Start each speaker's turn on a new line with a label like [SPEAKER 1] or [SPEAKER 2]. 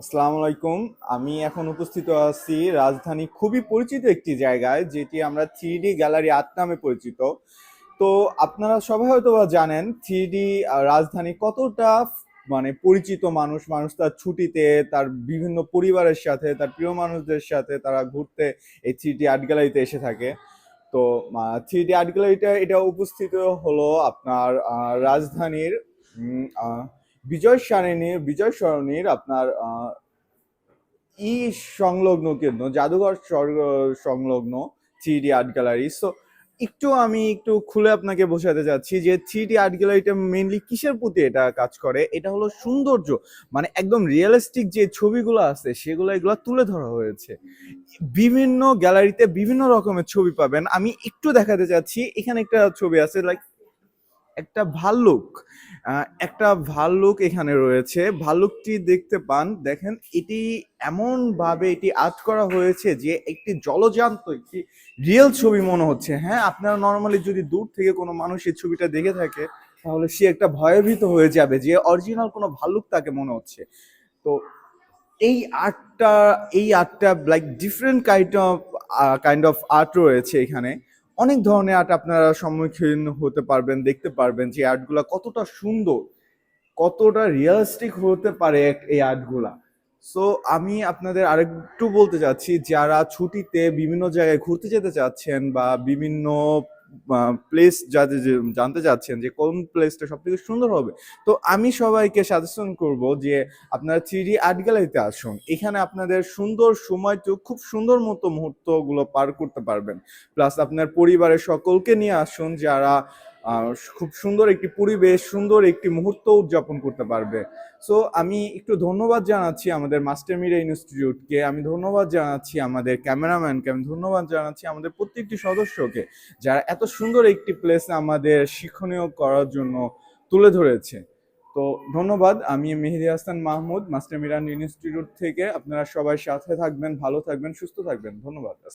[SPEAKER 1] আসসালামু আলাইকুম। আমি এখন উপস্থিত আছি রাজধানী খুবই পরিচিত একটি জায়গায়, যেটি আমরা থ্রি গ্যালারি আট নামে পরিচিত। তো আপনারা সবাই হয়তো জানেন থ্রি রাজধানী কতটা মানে পরিচিত মানুষ মানুষ তার ছুটিতে, তার বিভিন্ন পরিবারের সাথে, তার প্রিয় মানুষদের সাথে তারা ঘুরতে এই থ্রি ডি আর্ট গ্যালারিতে এসে থাকে। তো থ্রি ডি আর্ট গ্যালারিটা, এটা উপস্থিত হলো আপনার রাজধানীর বিজয় সারণীর বিজয় সরণির আপনার ই সংলগ্ন কেন্দ্র, জাদুঘর সংলগ্ন three D art gallery so একটু আমি একটু খুলে আপনাকে বোঝাতে চাচ্ছি যে থ্রি ডি আর্ট গ্যালারিটা মেনলি কিসের প্রতি এটা কাজ করে? এটা হলো সৌন্দর্য মানে একদম রিয়েলিস্টিক যে ছবিগুলো আছে, সেগুলো এগুলো তুলে ধরা হয়েছে। বিভিন্ন গ্যালারিতে বিভিন্ন রকমের ছবি পাবেন। আমি একটু দেখাতে চাচ্ছি, এখানে একটা ছবি আছে লাইক একটা ভাল্লুক একটা ভাল্লুক এখানে রয়েছে। ভাল্লুকটি দেখতে পান, দেখেন এটি এমন ভাবে এটি আর্ট করা হয়েছে যে একটি জলজান্ত, একটি রিয়েল ছবি মনে হচ্ছে। হ্যাঁ আপনারা নর্মালি যদি দূর থেকে কোনো মানুষ এই ছবিটা দেখে থাকে, তাহলে সে একটা ভয়ভীত হয়ে যাবে যে অরিজিনাল কোনো ভাল্লুক তাকে মনে হচ্ছে। তো এই আর্টটা এই আর্টটা like different kind of kind of art রয়েছে এখানে। অনেক ধরনের আর্ট আপনারা সম্মুখীন হতে পারবেন, দেখতে পারবেন যে আর্টগুলা কতটা সুন্দর, কতটা রিয়েলিস্টিক হতে পারে এই আর্টগুলা সো আমি আপনাদের আরেকটু বলতে চাচ্ছি, যারা ছুটিতে বিভিন্ন জায়গায় ঘুরতে যেতে চাচ্ছেন বা বিভিন্ন প্লেস যাতে জানতে চাচ্ছেন যে কোন প্লেসটা সব থেকে সুন্দর হবে। তো আমি সবাইকে সাজেশন করব যে আপনারা থ্রি আর্ট গ্যালারিতে আসুন। এখানে আপনাদের সুন্দর সময়টু খুব সুন্দর মতো মুহূর্তগুলো পার করতে পারবেন। প্লাস আপনার পরিবারের সকলকে নিয়ে আসুন যারা খুব সুন্দর একটি পরিবেশ, সুন্দর একটি মুহূর্ত উদযাপন করতে পারবে। সো আমি একটু ধন্যবাদ জানাচ্ছি আমাদের মাস্টার মিডিয়া ইনস্টিটিউটকে, আমি ধন্যবাদ জানাচ্ছি আমাদের ক্যামেরাম্যানকে, আমি ধন্যবাদ জানাচ্ছি আমাদের প্রত্যেকটি সদস্যকে, যারা এত সুন্দর একটি প্লেস আমাদের শিক্ষণীয় করার জন্য তুলে ধরেছে। তো, ধন্যবাদ। আমি মেহেদি হাসান মাহমুদ, মাস্টার মিরান ইনস্টিটিউট থেকে। আপনারা সবাই সাথে থাকবেন, ভালো থাকবেন, সুস্থ থাকবেন। ধন্যবাদ।